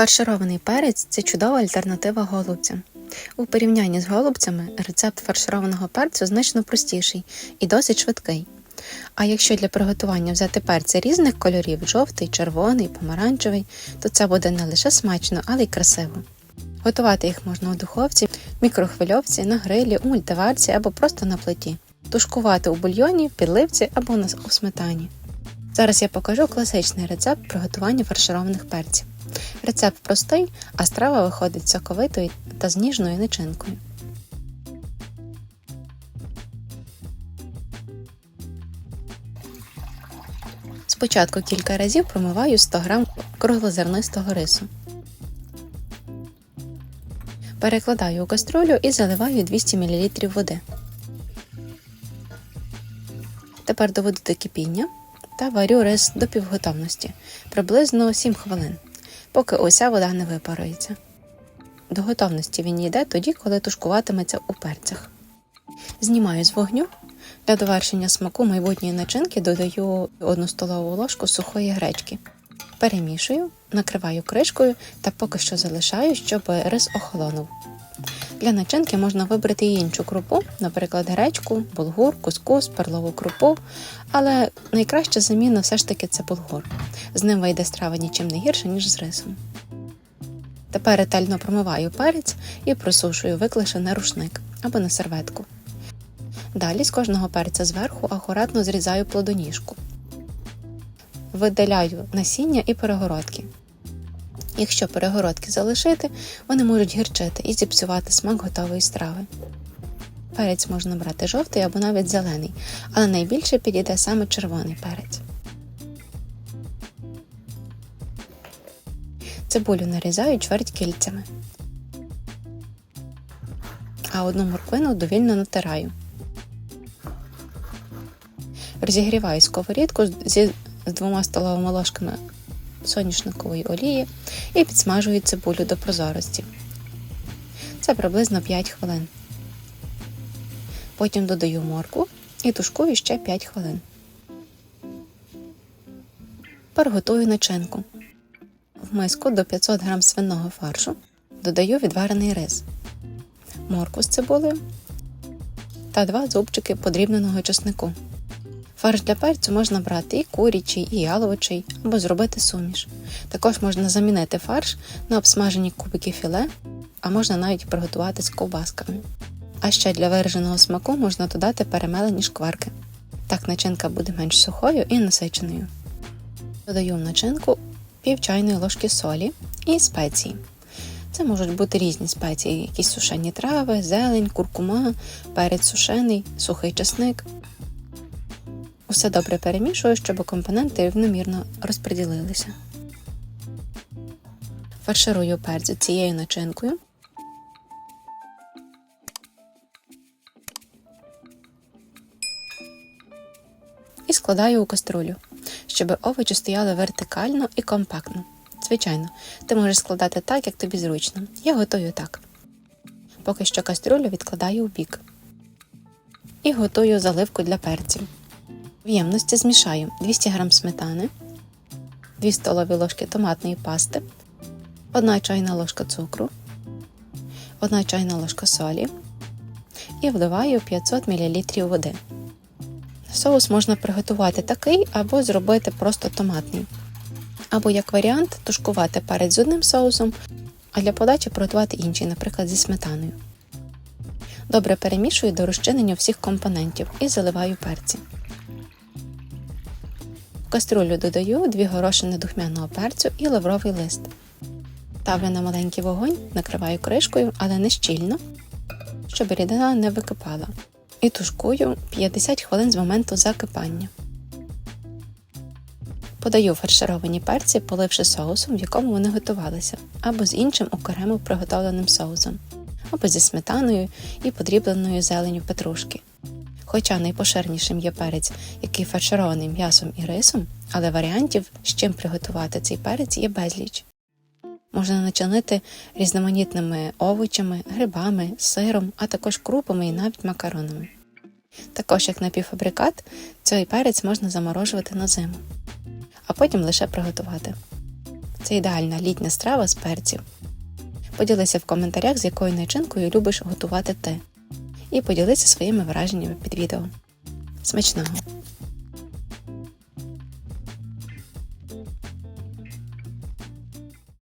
Фарширований перець це чудова альтернатива голубцям. У порівнянні з голубцями рецепт фаршированого перцю значно простіший і досить швидкий. А якщо для приготування взяти перці різних кольорів жовтий, червоний, помаранчевий, то це буде не лише смачно, але й красиво. Готувати їх можна у духовці, мікрохвильовці, на грилі, у мультиварці або просто на плиті. Тушкувати у бульйоні, підливці або у сметані. Зараз я покажу класичний рецепт приготування фаршированих перців. Рецепт простий, а страва виходить соковитою та з ніжною начинкою. Спочатку кілька разів промиваю 100 г круглозернистого рису. Перекладаю у каструлю і заливаю 200 мл води. Тепер доведу до кипіння та варю рис до півготовності приблизно 7 хвилин, поки уся вода не випарується. До готовності він йде тоді, коли тушкуватиметься у перцях. Знімаю з вогню. Для довершення смаку майбутньої начинки додаю 1 столову ложку сухої гречки. Перемішую, накриваю кришкою та поки що залишаю, щоб рис охолонув. Для начинки можна вибрати і іншу крупу, наприклад, гречку, булгур, кускус, перлову крупу, але найкраща заміна все ж таки це булгур. З ним вийде страва нічим не гірше, ніж з рисом. Тепер ретельно промиваю перець і просушую виклише на рушник або на серветку. Далі з кожного перця зверху акуратно зрізаю плодоніжку. Видаляю насіння і перегородки. Якщо перегородки залишити, вони можуть гірчити і зіпсувати смак готової страви. Перець можна брати жовтий або навіть зелений, але найбільше підійде саме червоний перець. Цибулю нарізаю чверть кільцями, а одну морквину довільно натираю. Розігріваю сковорідку зі з двома столовими ложками соняшникової олії і підсмажую цибулю до прозорості. Це приблизно 5 хвилин. Потім додаю моркву і тушкую ще 5 хвилин. Переготую начинку. В миску до 500 г свиного фаршу додаю відварений рис, моркву з цибулею та 2 зубчики подрібненого чеснику. Фарш для перцю можна брати і курячий, і яловичий, або зробити суміш. Також можна замінити фарш на обсмажені кубики філе, а можна навіть приготувати з ковбасками. А ще для вираженого смаку можна додати перемелені шкварки. Так начинка буде менш сухою і насиченою. Додаю в начинку пів чайної ложки солі і спеції. Це можуть бути різні спеції, якісь сушені трави, зелень, куркума, перець сушений, сухий чесник. Усе добре перемішую, щоб компоненти рівномірно розподілилися. Фарширую перцю цією начинкою. І складаю у каструлю, щоб овочі стояли вертикально і компактно. Звичайно, ти можеш складати так, як тобі зручно. Я готую так. Поки що каструлю відкладаю у бік. І готую заливку для перців. В ємності змішаю 200 г сметани, 2 столові ложки томатної пасти, 1 чайна ложка цукру, 1 чайна ложка солі і вливаю 500 мл води. Соус можна приготувати такий або зробити просто томатний. Або як варіант тушкувати перець з одним соусом, а для подачі приготувати інший, наприклад, зі сметаною. Добре перемішую до розчинення всіх компонентів і заливаю перці. В каструлю додаю 2 горошини духмяного перцю і лавровий лист. Ставлю на маленький вогонь, накриваю кришкою, але не щільно, щоб рідина не википала. І тушкую 50 хвилин з моменту закипання. Подаю фаршировані перці, поливши соусом, в якому вони готувалися, або з іншим окремо приготовленим соусом, або зі сметаною і подрібленою зеленю петрушки. Хоча найпоширенішим є перець, який фарширований м'ясом і рисом, але варіантів, з чим приготувати цей перець, є безліч. Можна начинити різноманітними овочами, грибами, сиром, а також крупами і навіть макаронами. Також, як напівфабрикат, цей перець можна заморожувати на зиму, а потім лише приготувати. Це ідеальна літня страва з перців. Поділися в коментарях, з якою начинкою любиш готувати ти. І поділися своїми враженнями під відео. Смачного!